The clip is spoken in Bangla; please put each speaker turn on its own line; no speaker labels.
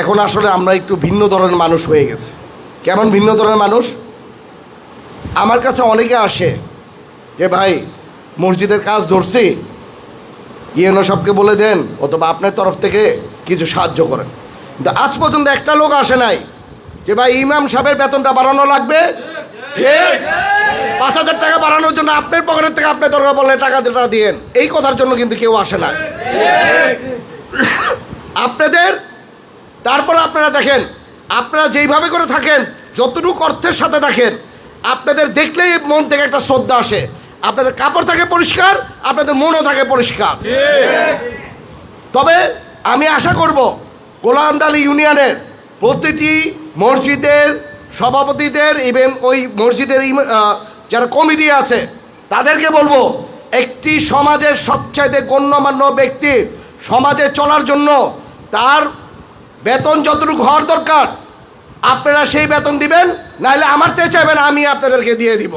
এখন আসলে আমরা একটু ভিন্ন ধরনের মানুষ হয়ে গেছে। কেমন ভিন্ন ধরনের মানুষ? আমার কাছে অনেকে আসে যে ভাই মসজিদের কাজ ধরছি। ইয়েনো সবকে বলে দেন অথবা আপনার তরফ থেকে কিছু সাহায্য করেন। কিন্তু আজ পর্যন্ত একটা লোক আসে নাই যে ভাই ইমাম সাহেবের বেতনটা বাড়ানো লাগবে? যে পাঁচ হাজার টাকা বাড়ানোর জন্য আপনার পকেটের থেকে আপনার দরকার বললে টাকা টাকা দিয়েন। এই কথার জন্য কিন্তু কেউ আসে না। আপনাদের তারপর আপনারা দেখেন, আপনারা যেইভাবে করে থাকেন, যতটুকু অর্থের সাথে থাকেন আপনাদের দেখলেই মন থেকে একটা শ্রদ্ধা আসে। আপনাদের কাপড় থাকে পরিষ্কার, আপনাদের মনও থাকে পরিষ্কার। তবে আমি আশা করব, গোলান্দালি ইউনিয়নের প্রতিটি মসজিদের সভাপতিদের ইভেন ওই মসজিদের যারা কমিটি আছে, তাদেরকে বলব, একটি সমাজের সবচাইতে গণ্যমান্য ব্যক্তি সমাজে চলার জন্য তার বেতন যতটুকু হওয়ার দরকার, আপনারা সেই বেতন দিবেন, নাহলে আমার চেয়ে চাইবেন আমি আপনাদেরকে দিয়ে দিব।